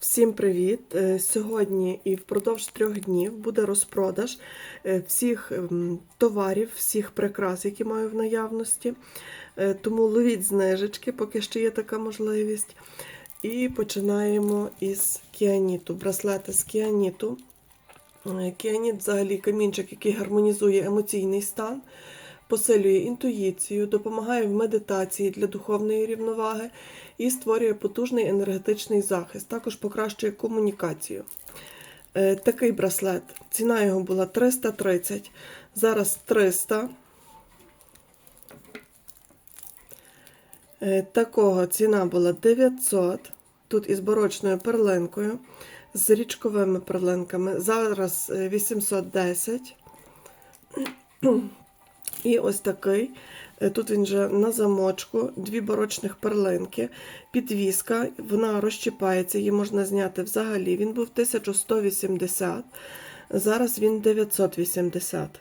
Всім привіт! Е, Сьогодні і впродовж трьох днів буде розпродаж е, всіх ем, товарів, всіх прикрас, які маю в наявності. Е, Тому ловіть знижечки, поки ще є така можливість. І починаємо із кіаніту. Браслети з кіаніту. Кіаніт взагалі камінчик, який гармонізує емоційний стан, посилює інтуїцію, допомагає в медитації для духовної рівноваги і створює потужний енергетичний захист. Також покращує комунікацію. Е, Такий браслет. Ціна його була 330, зараз 300. Е, Такого ціна була 900. Тут із барочною перлинкою, з річковими перлинками. Зараз е, 810. І ось такий. Е, Тут він вже на замочку, дві барочних перлинки, підвіска, вона розчіпається, її можна зняти взагалі. Він був 1180, зараз він 980.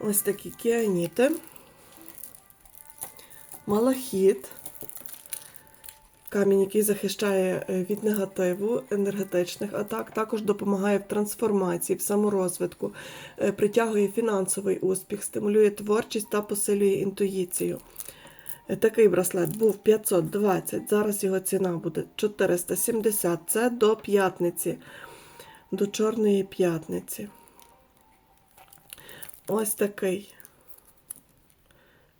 Ось такі кіаніти. Малахіт. Камінь, який захищає е, від негативу енергетичних атак, також допомагає в трансформації, в саморозвитку, е, притягує фінансовий успіх, стимулює творчість та посилює інтуїцію. Е, Такий браслет був 520, зараз його ціна буде 470. Це до п'ятниці, до Чорної п'ятниці. Ось такий.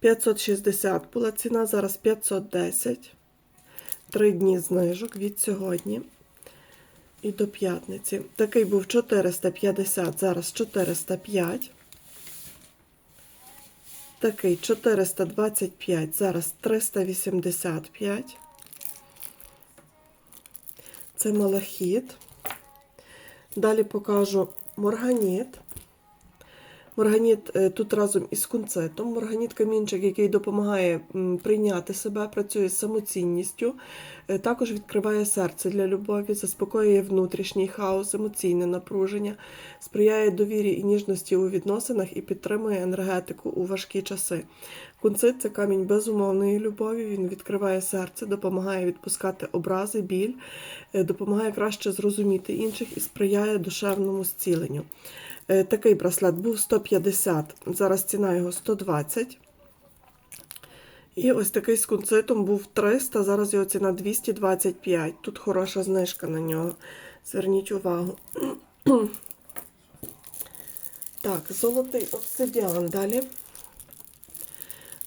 560 була ціна, зараз 510. Три дні знижок від сьогодні і до п'ятниці. Такий був 450, зараз 405. Такий 425, зараз 385. Це малахіт. Далі покажу морганіт. Морганіт е, тут разом із кунцетом. Морганіт камінчик, який допомагає прийняти себе, працює з самоцінністю, Е, також відкриває серце для любові, заспокоює внутрішній хаос, емоційне напруження, сприяє довірі і ніжності у відносинах і підтримує енергетику у важкі часи. Кунцит це камінь безумовної любові. Він відкриває серце, допомагає відпускати образи, біль, е, допомагає краще зрозуміти інших і сприяє душевному зціленню. Е, Такий браслет був 150, зараз ціна його 120. І ось такий з кунцитом був 300, зараз його ціна 225. Тут хороша знижка на нього. Зверніть увагу. Так, золотий обсидіан далі.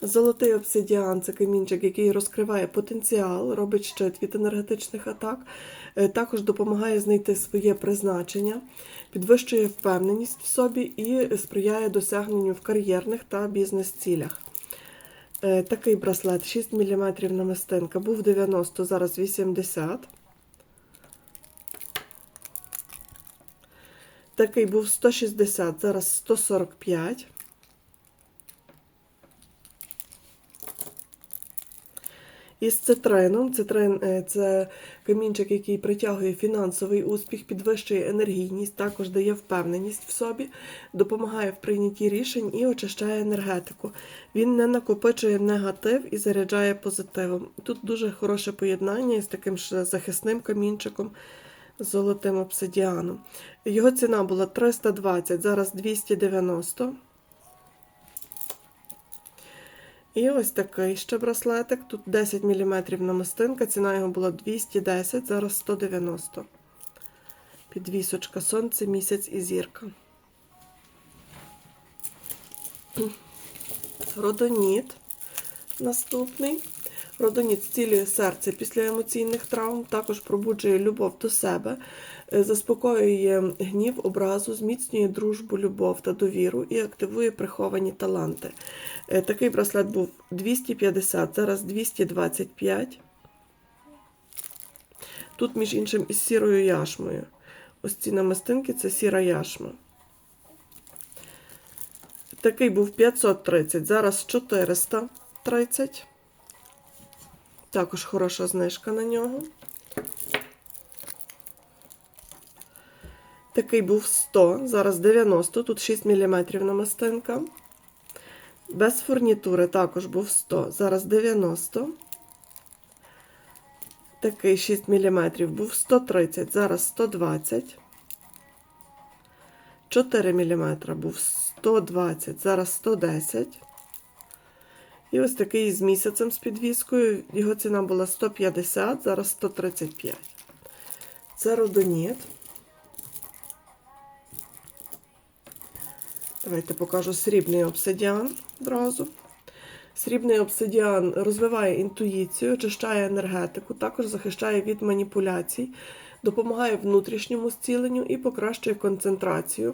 Золотий обсидіан це камінчик, який розкриває потенціал, робить щит від енергетичних атак, Е, також допомагає знайти своє призначення, підвищує впевненість в собі і сприяє досягненню в кар'єрних та бізнес-цілях. Е, Такий браслет 6 мм намистинка, був 90, зараз 80. Такий був 160, зараз 145. Із цитрином. Цитрин е, це камінчик, який притягує фінансовий успіх, підвищує енергійність, також дає впевненість в собі, допомагає в прийнятті рішень і очищає енергетику. Він не накопичує негатив і заряджає позитивом. Тут дуже хороше поєднання із таким ж захисним камінчиком. Золотим обсидіаном. Його ціна була 320, зараз 290. І ось такий ще браслетик. Тут 10 мм намистинка, ціна його була 210, зараз 190. Підвісочка, сонце, місяць і зірка. Родоніт наступний. Родоніт зцілює серце після емоційних травм, також пробуджує любов до себе, е, заспокоює гнів, образу, зміцнює дружбу, любов та довіру і активує приховані таланти. Е, Такий браслет був 250, зараз 225. Тут, між іншим, із сірою яшмою. Ось ці намистинки це сіра яшма. Такий був 530, зараз 430. Також хороша знижка на нього. Такий був 100, зараз 90, тут 6 мм намистинка. Без фурнітури також був 100, зараз 90. Такий 6 мм був 130, зараз 120. 4 мм був 120, зараз 110. І ось такий з місяцем з підвіскою. Його ціна була 150, зараз 135. Це родоніт. Давайте покажу срібний обсидіан одразу. Срібний обсидіан розвиває інтуїцію, очищає енергетику, також захищає від маніпуляцій, допомагає внутрішньому зціленню і покращує концентрацію.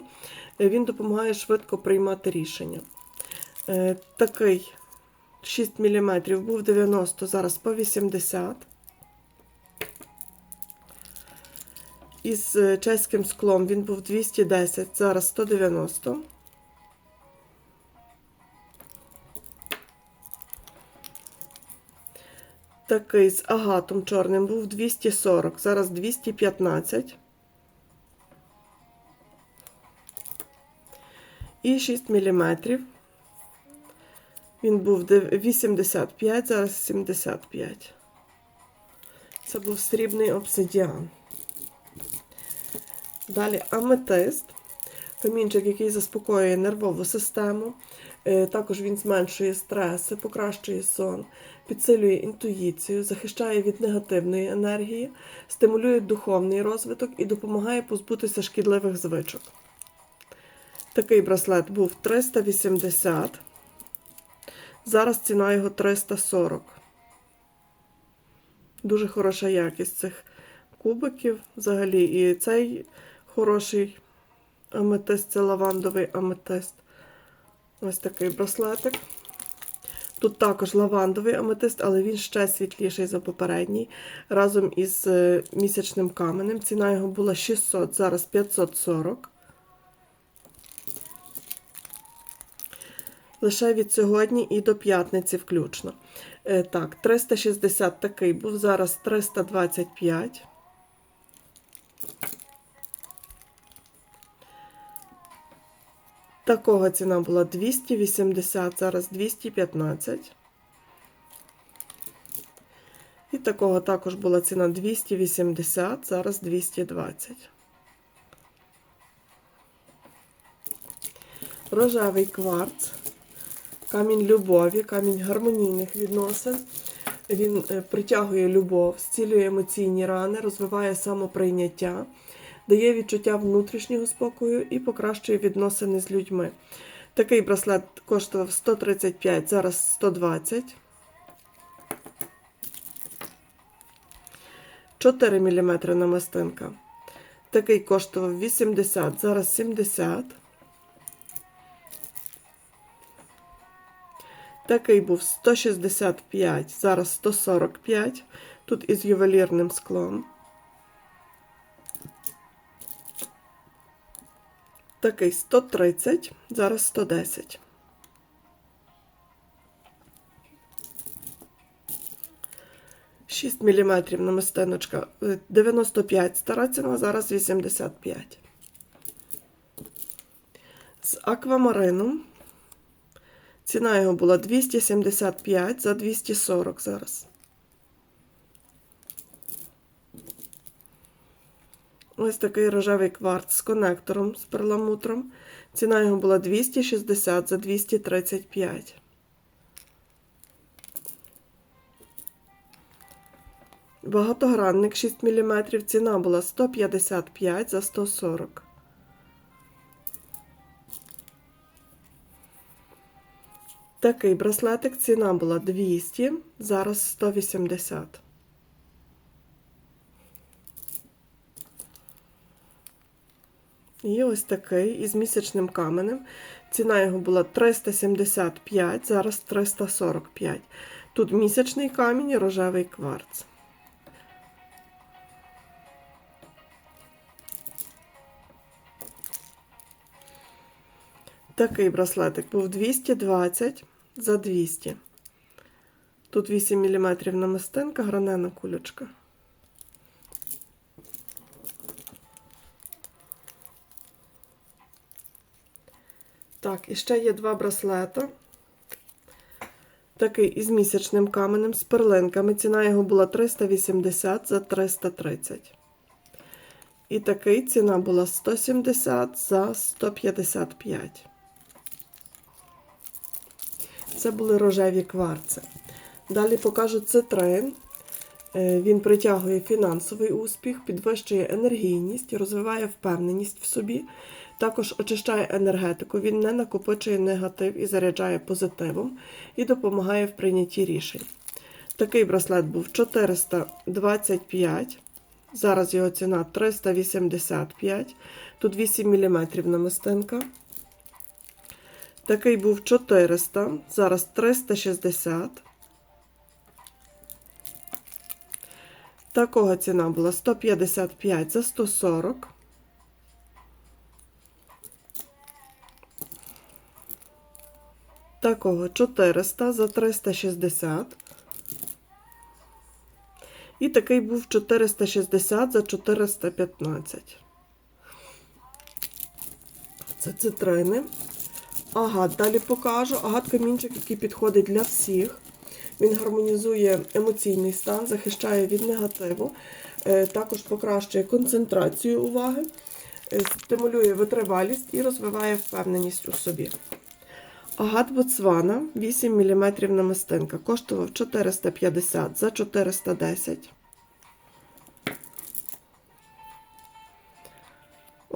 Він допомагає швидко приймати рішення. Е, Такий 6 мм був 90, зараз по 80. Із е, чеським склом він був 210, зараз 190. Такий з агатом чорним був 240, зараз 215. І 6 мм. Він був 85, зараз 75. Це був срібний обсидіан. Далі аметист. Камінчик, який заспокоює нервову систему. Е, Також він зменшує стреси, покращує сон, підсилює інтуїцію, захищає від негативної енергії, стимулює духовний розвиток і допомагає позбутися шкідливих звичок. Такий браслет був 380. Зараз ціна його 340. Дуже хороша якість цих кубиків взагалі. І цей хороший аметист, це лавандовий аметист. Ось такий браслетик. Тут також лавандовий аметист, але він ще світліший за попередній. Разом із е, місячним каменем. Ціна його була 600, зараз 540. Лише від сьогодні і до п'ятниці включно. Е, Так, 360 такий був, зараз 325. Такого ціна була 280, зараз 215. І такого також була ціна 280, зараз 220. Рожевий кварц, камінь любові, камінь гармонійних відносин. Він е, притягує любов, зцілює емоційні рани, розвиває самоприйняття, дає відчуття внутрішнього спокою і покращує відносини з людьми. Такий браслет коштував 135, зараз 120. 4 мм намистинка. Такий коштував 80, зараз 70. Такий був 165, зараз 145. Тут із ювелірним склом. Такий 130, зараз 110. Шість міліметрів намистиночка. Е, 95 стара ціна, зараз 85. З аквамарином. Ціна його була 275 за 240 зараз. Ось такий рожевий кварц з конектором з перламутром. Ціна його була 260 за 235. Багатогранник 6 мм. Ціна була 155 за 140. Такий браслетик ціна була 200, зараз 180. І ось такий із місячним каменем. Ціна його була 375, зараз 345. Тут місячний камінь і рожевий кварц. Такий браслетик був 220 за 200. Тут 8 мм намистинка, гранена кулечка. Так, і ще є два браслета. Такий із місячним каменем, з перлинками. Ціна його була 380 за 330. І такий ціна була 170 за 155. Це були рожеві кварци. Далі покажу цитрин. Е, Він притягує фінансовий успіх, підвищує енергійність, розвиває впевненість в собі, також очищає енергетику, він не накопичує негатив і заряджає позитивом і допомагає в прийнятті рішень. Такий браслет був 425, зараз його ціна 385, тут 8 мм намистинка. Такий був 400, зараз 360. Такого ціна була 155 за 140. Такого 400 за 360. І такий був 460 за 415. Це цитрини. Агат далі покажу. Агат камінчик, який підходить для всіх. Він гармонізує емоційний стан, захищає від негативу, е, також покращує концентрацію уваги, е, стимулює витривалість і розвиває впевненість у собі. Агат Ботсвана 8 мм намистинка. Коштував 450 за 410.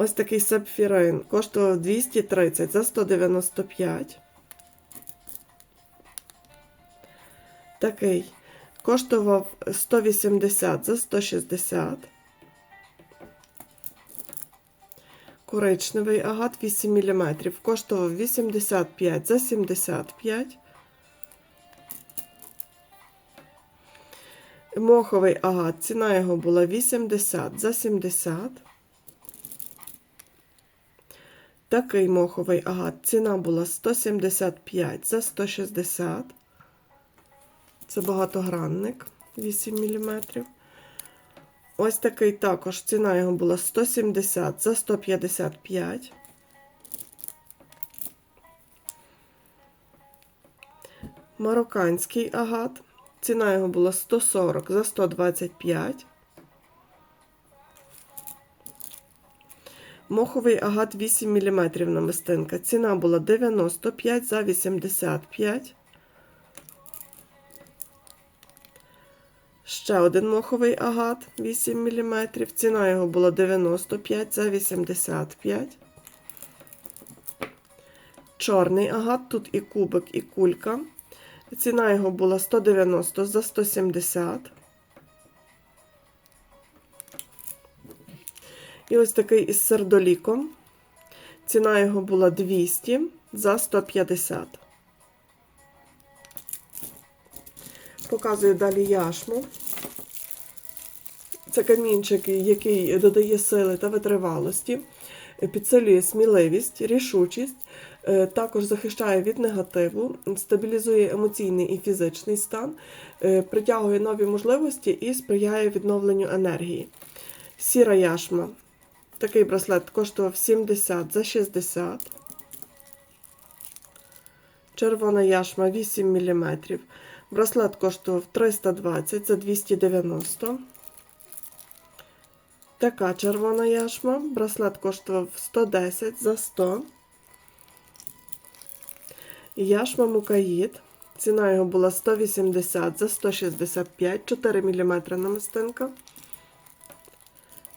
Ось такий сапфірин коштував 230 за 195. Такий коштував 180 за 160. Коричневий агат 8 мм. Коштував 85 за 75. Моховий агат. Ціна його була 80 за 70. Такий моховий агат. Ціна була 175 за 160. Це багатогранник 8 мм. Ось такий також ціна його була 170 за 155. Марокканський агат. Ціна його була 140 за 125. Моховий агат 8 мм намистинка. Ціна була 95 за 85. Ще один моховий агат 8 мм. Ціна його була 95 за 85. Чорний агат, тут і кубик, і кулька. Ціна його була 190 за 170. І ось такий із сердоліком. Ціна його була 200 за 150. Показую далі яшму. Це камінчик, який додає сили та витривалості, підсилює сміливість, рішучість, е, також захищає від негативу, стабілізує емоційний і фізичний стан, е, притягує нові можливості і сприяє відновленню енергії. Сіра яшма. Такий браслет коштував 70 за 60. Червона яшма 8 мм. Браслет коштував 320 за 290. Така червона яшма. Браслет коштував 110 за 100. Яшма Мукаїд. Ціна його була 180 за 165, 4 мм намистинка.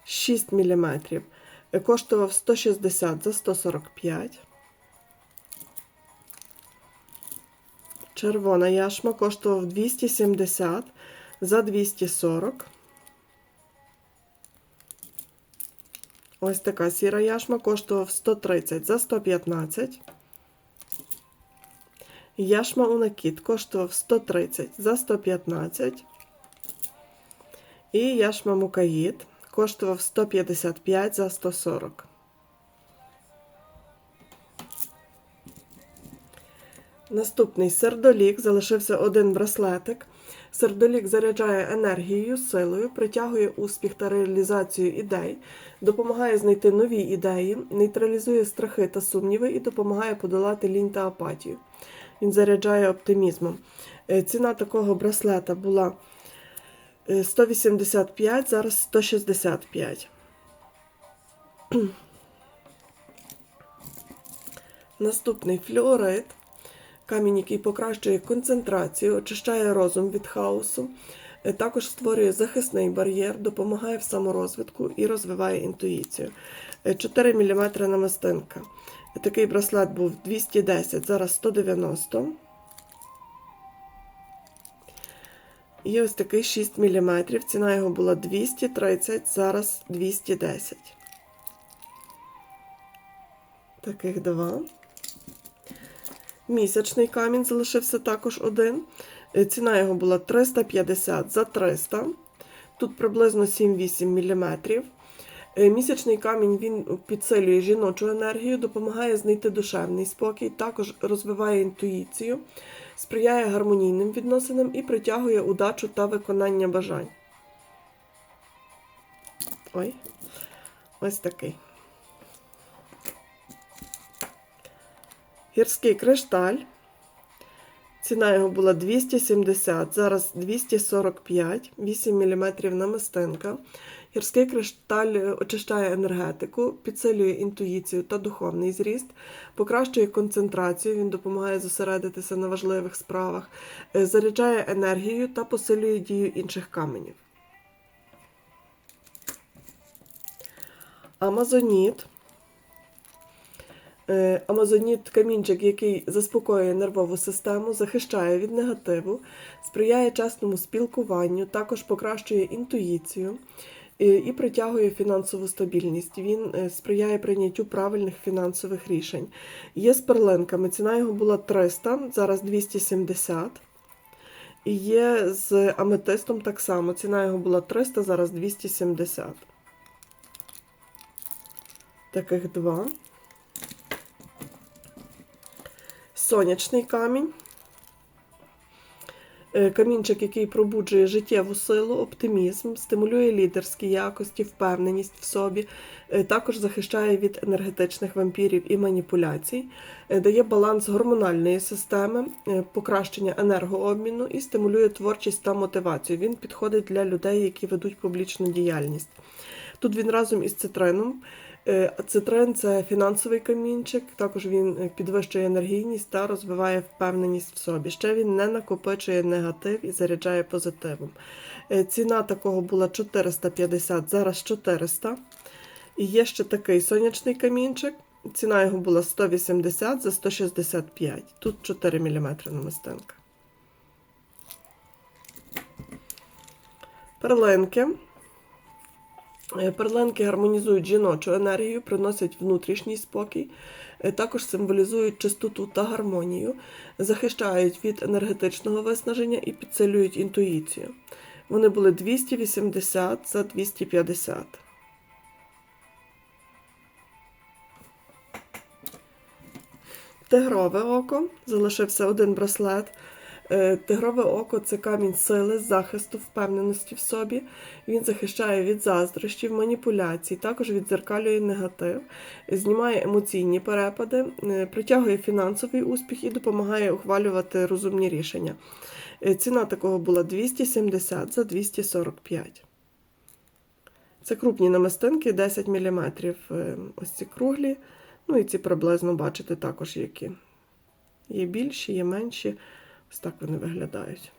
6 мм. Коштував 160 за 145. Червона яшма коштував 270 за 240. Ось така сіра яшма коштував 130 за 115. Яшма у накид коштував 130 за 115. І яшма мукаїд коштував 155 за 140. Наступний сердолік. Залишився один браслетик. Сердолік заряджає енергією, силою, притягує успіх та реалізацію ідей, допомагає знайти нові ідеї, нейтралізує страхи та сумніви і допомагає подолати лінь та апатію. Він заряджає оптимізмом. Е, Ціна такого браслета була 185, зараз 165. Наступний флюорит. Камінь, який покращує концентрацію, очищає розум від хаосу, е, також створює захисний бар'єр, допомагає в саморозвитку і розвиває інтуїцію. Е, 4 мм намистинка. Е, Такий браслет був 210, зараз 190. І ось такий 6 мм. Ціна його була 230, зараз 210. Таких два. Місячний камінь залишився також один. Е, Ціна його була 350 за 300. Тут приблизно 7-8 мм. Е, Місячний камінь він підсилює жіночу енергію, допомагає знайти душевний спокій, також розвиває інтуїцію, сприяє гармонійним відносинам і притягує удачу та виконання бажань. Ой, ось такий. Гірський кришталь. Ціна його була 270, зараз 245, 8 мм намистинка. Гірський кришталь е, очищає енергетику, підсилює інтуїцію та духовний зріст, покращує концентрацію, він допомагає зосередитися на важливих справах, е, заряджає енергію та посилює дію інших каменів. Амазоніт. Е, Амазоніт камінчик, який заспокоює нервову систему, захищає від негативу, сприяє чесному спілкуванню, також покращує інтуїцію і притягує фінансову стабільність. Він е, сприяє прийняттю правильних фінансових рішень. Є з перлинками. Ціна його була 300, зараз 270. І є з аметистом так само. Ціна його була 300, зараз 270. Таких два. Сонячний камінь. Е, Камінчик, який пробуджує життєву силу, оптимізм, стимулює лідерські якості, впевненість в собі, е, також захищає від енергетичних вампірів і маніпуляцій, е, дає баланс гормональної системи, покращення енергообміну і стимулює творчість та мотивацію. Він підходить для людей, які ведуть публічну діяльність. Тут він разом із цитрином. Е, Цитрин це фінансовий камінчик, також він е, підвищує енергійність та розвиває впевненість в собі. Ще він не накопичує негатив і заряджає позитивом. Е, Ціна такого була 450, зараз 400. І є ще такий сонячний камінчик. Ціна його була 180 за 165. Тут 4 мм намистинка. Перлинки. Е, Перлинки гармонізують жіночу енергію, приносять внутрішній спокій, е, також символізують чистоту та гармонію, захищають від енергетичного виснаження і підсилюють інтуїцію. Вони були 280 за 250. Тигрове око. Залишився один браслет. Е, Тигрове око це камінь сили, захисту, впевненості в собі. Він захищає від заздрощів, маніпуляцій, також відзеркалює негатив, знімає емоційні перепади, е, притягує фінансовий успіх і допомагає ухвалювати розумні рішення. Е, Ціна такого була 270 за 245. Це крупні намистинки 10 мм. Ось ці круглі. Ну і ці приблизно бачите також які. Є більші, є менші. Ось так вони виглядають.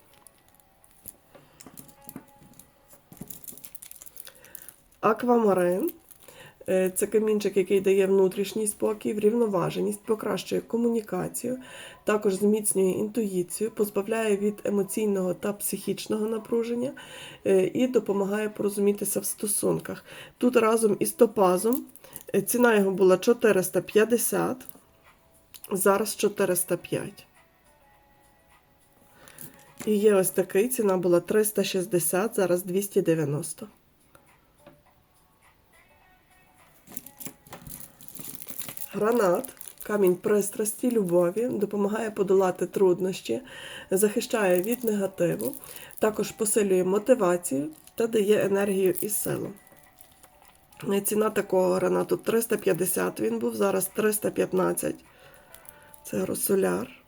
Аквамарин. Е, Це камінчик, який дає внутрішній спокій, врівноваженість, покращує комунікацію, також зміцнює інтуїцію, позбавляє від емоційного та психічного напруження е, і допомагає порозумітися в стосунках. Тут разом із топазом е, ціна його була 450, зараз 405. І є ось такий, ціна була 360, зараз 290. Гранат, камінь пристрасті, любові, допомагає подолати труднощі, захищає від негативу, також посилює мотивацію та дає енергію і силу. Ціна такого гранату 350, він був зараз 315. Це росоляр.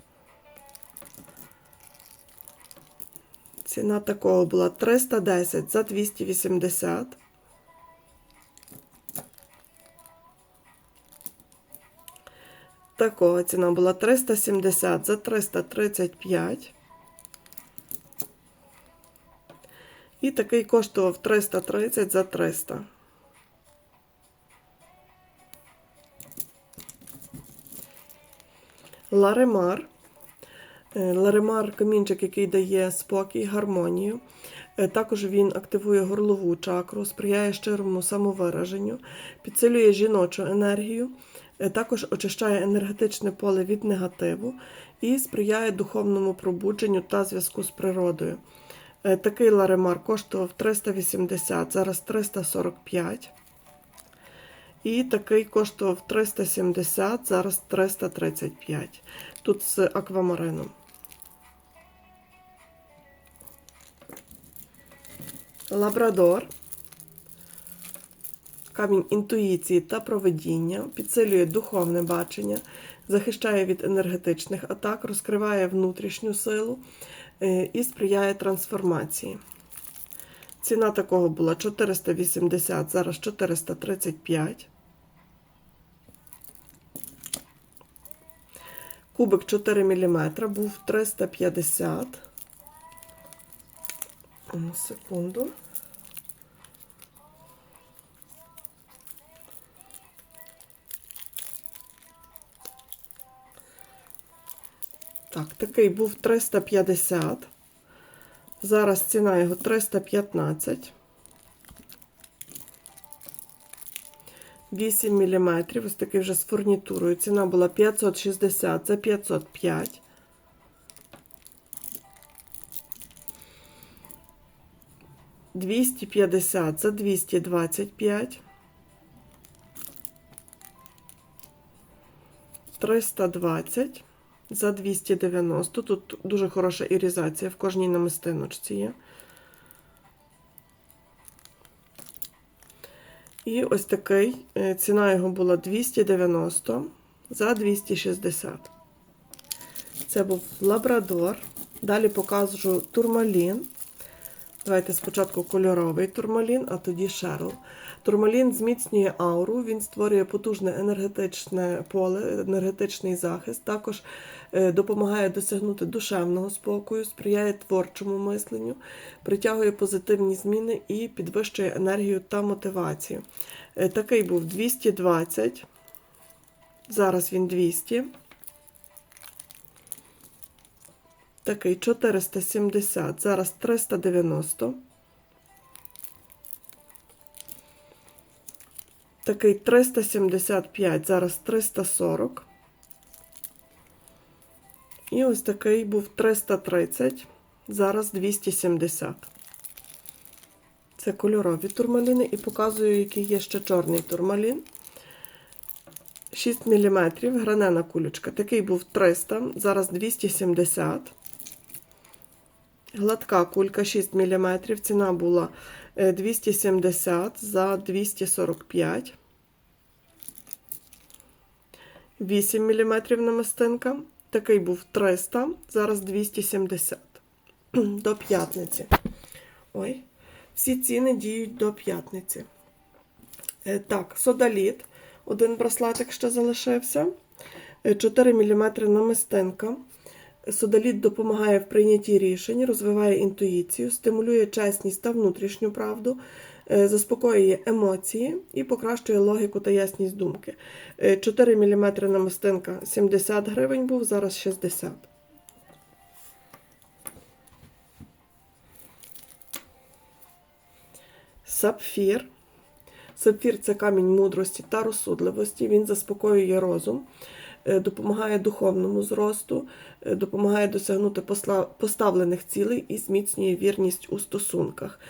Ціна такого була 310 за 280. Такого ціна була 370 за 335. І такий коштував 330 за 300. Ларемар. Е, Ларемар камінчик, який дає спокій, гармонію. Е, Також він активує горлову чакру, сприяє щирому самовираженню, підсилює жіночу енергію, е, також очищає енергетичне поле від негативу і сприяє духовному пробудженню та зв'язку з природою. Такий ларемар коштував 380, зараз 345. І такий коштував 370, зараз 335. Тут з аквамарином. Лабрадор. Камінь інтуїції та проведіння, підсилює духовне бачення, захищає від енергетичних атак, розкриває внутрішню силу е, і сприяє трансформації. Ціна такого була 480, зараз 435. Кубик 4 мм був 350. Одну Секунду. Так, такий був 350. Зараз ціна його 315. 8 мм. Ось такий вже з фурнітурою. Ціна була 560 за 505. Двісті п'ятдесят за двісті двадцять п'ять. Триста двадцять за 290. Тут дуже хороша ірізація в кожній намистиночці є. І ось такий. е, Ціна його була 290 за 260. Це був лабрадор. Далі покажу турмалін. Давайте спочатку кольоровий турмалін, а тоді шерл. Турмалін зміцнює ауру, він створює потужне енергетичне поле, енергетичний захист, також е, допомагає досягнути душевного спокою, сприяє творчому мисленню, притягує позитивні зміни і підвищує енергію та мотивацію. Е, Такий був 220, зараз він 200. Такий 470, зараз 390. Такий 375, зараз 340. І ось такий був 330, зараз 270. Це кольорові турмаліни і показую, який є ще чорний турмалін. 6 мм, гранена кулючка. Такий був 300, зараз 270. Гладка кулька 6 мм. Ціна була е, 270 за 245. 8 мм намистинка. Такий був 300, зараз 270. До п'ятниці. Ой, всі ціни діють до п'ятниці. Е, Так, содаліт. Один браслетик ще залишився. Е, 4 мм намистинка. Содаліт допомагає в прийнятті рішень, розвиває інтуїцію, стимулює чесність та внутрішню правду, е, заспокоює емоції і покращує логіку та ясність думки. Е, 4 мм намистинка 70 гривень був, зараз 60. Сапфір. Сапфір це камінь мудрості та розсудливості. Він заспокоює розум, допомагає духовному зросту, е, допомагає досягнути поставлених цілей і зміцнює вірність у стосунках.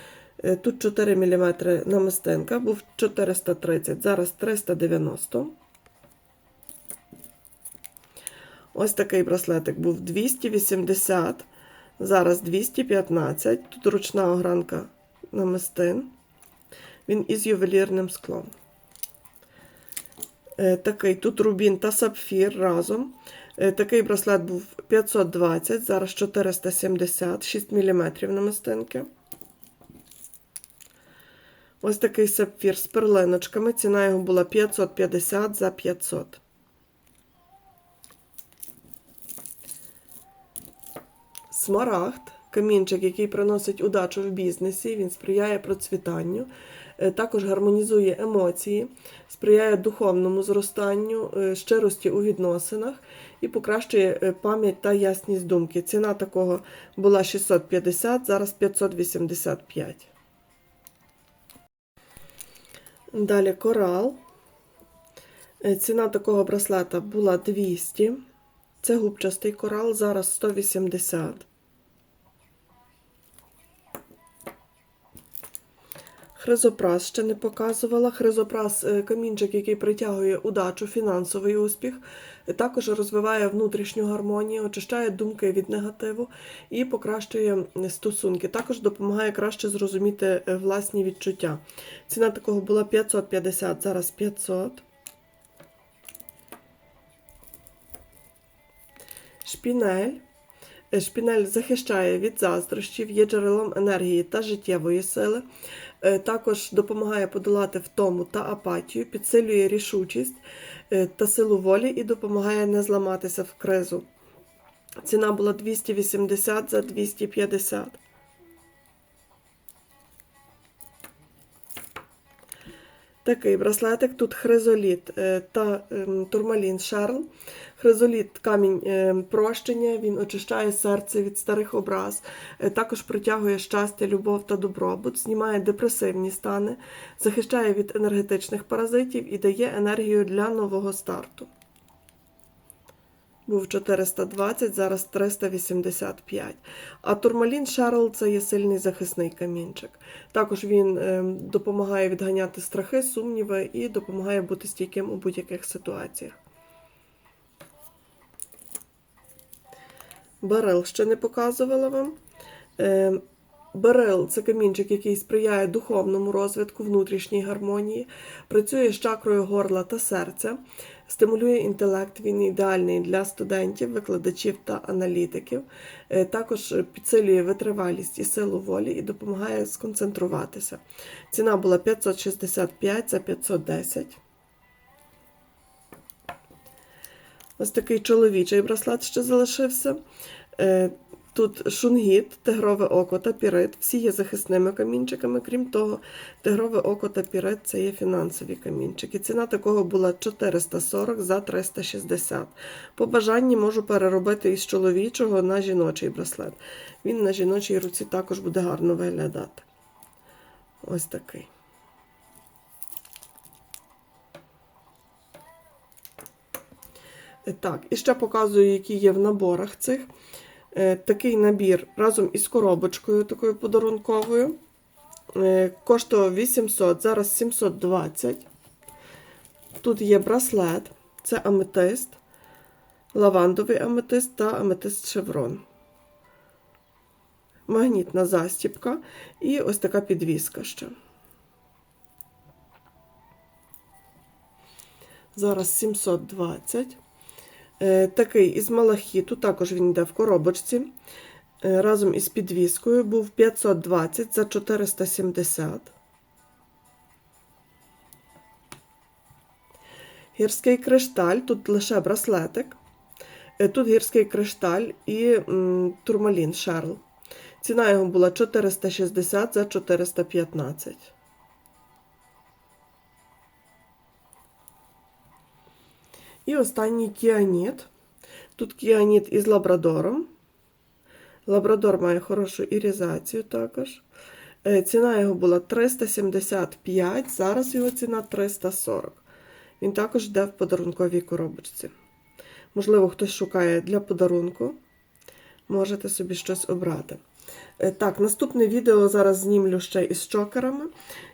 Е, Тут 4 мм намистинка, був 430, зараз 390. Ось такий браслетик був 280, зараз 215. Тут ручна огранка намистин. Він із ювелірним склом. Е, Такий тут рубін та сапфір разом. Е, Такий браслет був 520, зараз 470, 6 мм намистинки. Ось такий сапфір з перлиночками. Ціна його була 550 за 500. Смарагд камінчик, який приносить удачу в бізнесі, він сприяє процвітанню, також гармонізує емоції, сприяє духовному зростанню, е, щирості у відносинах і покращує е, пам'ять та ясність думки. Ціна такого була 650, зараз 585. Далі корал. Е, Ціна такого браслета була 200. Це губчастий корал, зараз 180. Хризопрас ще не показувала. Хризопрас е, камінчик, який притягує удачу, фінансовий успіх, Е, також розвиває внутрішню гармонію, очищає думки від негативу і покращує стосунки. Також допомагає краще зрозуміти е, власні відчуття. Ціна такого була 550, зараз 500. Шпінель. Е, Шпінель захищає від заздрощів, є джерелом енергії та життєвої сили. Е, Також допомагає подолати втому та апатію, підсилює рішучість е, та силу волі і допомагає не зламатися в кризу. Ціна була 280 за 250. Такий браслетик. Тут хризоліт е, та ем, турмалін Шерл. Хризоліт камінь е, прощення, він очищає серце від старих образ, е, також притягує щастя, любов та добробут, знімає депресивні стани, захищає від енергетичних паразитів і дає енергію для нового старту. Був 420, зараз 385. А турмалін Шерл це є сильний захисний камінчик. Також він е, допомагає відганяти страхи, сумніви і допомагає бути стійким у будь-яких ситуаціях. Барел ще не показувала вам. Е, Берел це камінчик, який сприяє духовному розвитку, внутрішній гармонії, працює з чакрою горла та серця, стимулює інтелект, він ідеальний для студентів, викладачів та аналітиків. Е, Також підсилює витривалість і силу волі і допомагає сконцентруватися. Ціна була 565 за 510. Ось такий чоловічий браслет ще залишився. Тут шунгіт, тигрове око та пірит. Всі є захисними камінчиками. Крім того, тигрове око та пірит це є фінансові камінчики. Ціна такого була 440 за 360. По бажанні можу переробити із чоловічого на жіночий браслет. Він на жіночій руці також буде гарно виглядати. Ось такий. Так, і ще показую, які є в наборах цих. Е, Такий набір разом із коробочкою такою подарунковою. Е, Коштував 800, зараз 720. Тут є браслет, це аметист, лавандовий аметист та аметист шеврон. Магнітна застіпка і ось така підвіска ще. Зараз 720. Е, Такий із малахіту, також він йде в коробочці. Е, Разом із підвіскою був 520 за 470. Гірський кришталь, тут лише браслетик. Е, Тут гірський кришталь і турмалін Шерл. Ціна його була 460 за 415. І останній кіаніт. Тут кіаніт із лабрадором. Лабрадор має хорошу ірізацію також. Е, Ціна його була 375, зараз його ціна 340. Він також йде в подарунковій коробочці. Можливо, хтось шукає для подарунку. Можете собі щось обрати. Е, Так, наступне відео зараз знімлю ще із чокерами.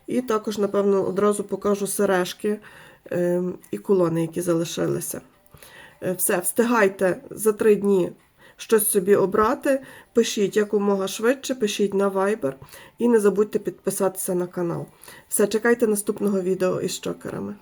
І також, напевно, одразу покажу сережки і колони, які залишилися. Е, Все, встигайте за три дні щось собі обрати. Пишіть якомога швидше, пишіть на Viber і не забудьте підписатися на канал. Все, чекайте наступного відео із чокерами.